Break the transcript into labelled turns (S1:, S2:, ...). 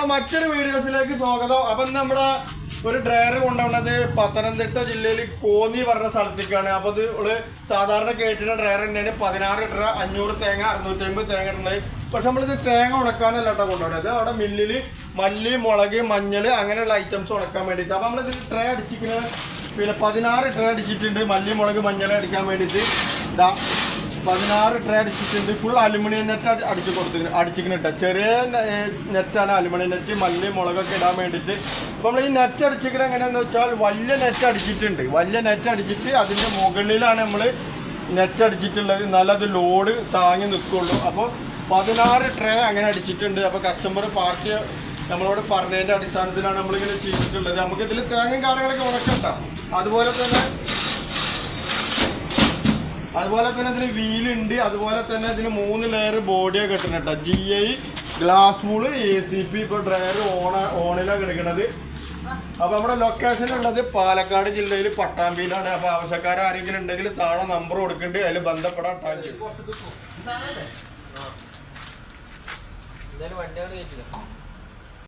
S1: നമ്മളെ മറ്റൊരു വീഡിയോസിലേക്ക് സ്വാഗതം. അപ്പൊ നമ്മുടെ ഒരു ഡ്രയർ കൊണ്ടുവന്നത് പത്തനംതിട്ട ജില്ലയിൽ കോന്നി പറഞ്ഞ സ്ഥലത്തേക്കാണ്. അപ്പൊ ഇത് ഒരു സാധാരണ കയറ്റുന്ന ഡ്രയർ തന്നെയാണ്. പതിനാറ് ലിറ്റർ അഞ്ഞൂറ് തേങ്ങ അറുന്നൂറ്റി അമ്പത് തേങ്ങ ഇടുന്നത് പക്ഷെ നമ്മളിത് തേങ്ങ ഉണക്കാനല്ല കേട്ടോ കൊണ്ടുപോയത് അവിടെ മില്ലിൽ മല്ലി മുളക് മഞ്ഞൾ അങ്ങനെയുള്ള ഐറ്റംസ് ഉണക്കാൻ വേണ്ടിയിട്ട്. അപ്പൊ നമ്മളിത് ട്രേ അടിച്ചിരിക്കുന്നത് പിന്നെ പതിനാറ് ട്രേ അടിച്ചിട്ടുണ്ട്. മല്ലി മുളക് മഞ്ഞൾ അടിക്കാൻ വേണ്ടിയിട്ട്. പതിനാറ് ട്രേ അടിച്ചിട്ടുണ്ട്. ഫുൾ അലുമിനിയം നെറ്റ് അടിച്ച് കൊടുത്തിട്ട് അടിച്ചിട്ട് ചെറിയ നെറ്റാണ് അലുമിനിയം നെറ്റ് മല്ലി മുളകൊക്കെ ഇടാൻ വേണ്ടിയിട്ട്. അപ്പോൾ നമ്മൾ ഈ നെറ്റ് അടിച്ചിട്ട് എങ്ങനെയാണെന്ന് വെച്ചാൽ വലിയ നെറ്റ് അടിച്ചിട്ടുണ്ട്. വലിയ നെറ്റ് അടിച്ചിട്ട് അതിന്റെ മുകളിലാണ് നമ്മൾ നെറ്റ് അടിച്ചിട്ടുള്ളത്. എന്നാലും അത് ലോഡ് താങ്ങി നിൽക്കുള്ളൂ അപ്പോൾ പതിനാറ് ട്രേ അങ്ങനെ അടിച്ചിട്ടുണ്ട്. അപ്പോൾ കസ്റ്റമർ പാർട്ടി നമ്മളോട് പറഞ്ഞതിന്റെ അടിസ്ഥാനത്തിലാണ് നമ്മളിങ്ങനെ ചെയ്തിട്ടുള്ളത്. നമുക്കിതിൽ തേങ്ങയും കാര്യങ്ങളൊക്കെ ഉണക്കണ്ട. അതുപോലെ തന്നെ അതുപോലെ തന്നെ ഇതിന് വീലുണ്ട്. അതുപോലെ തന്നെ ഇതിന് മൂന്ന് ലെയർ ബോഡിയൊക്കെ കേട്ടോ ജി ഐ ഗ്ലാസ് മൂൾ എ സി പി ഇപ്പോൾ ഡ്രയർ ഓണ ഓണിലാണ് കിടക്കുന്നത് അപ്പോൾ നമ്മുടെ ലൊക്കേഷൻ ഉള്ളത് പാലക്കാട് ജില്ലയിൽ പട്ടാമ്പിയിലാണ്. അപ്പോൾ ആവശ്യക്കാർ ആരെങ്കിലും ഉണ്ടെങ്കിൽ താഴെ നമ്പർ കൊടുക്കേണ്ടി. അതിൽ ബന്ധപ്പെടാൻ
S2: എന്തായാലും വണ്ടിയാണ് കയറ്റില്ല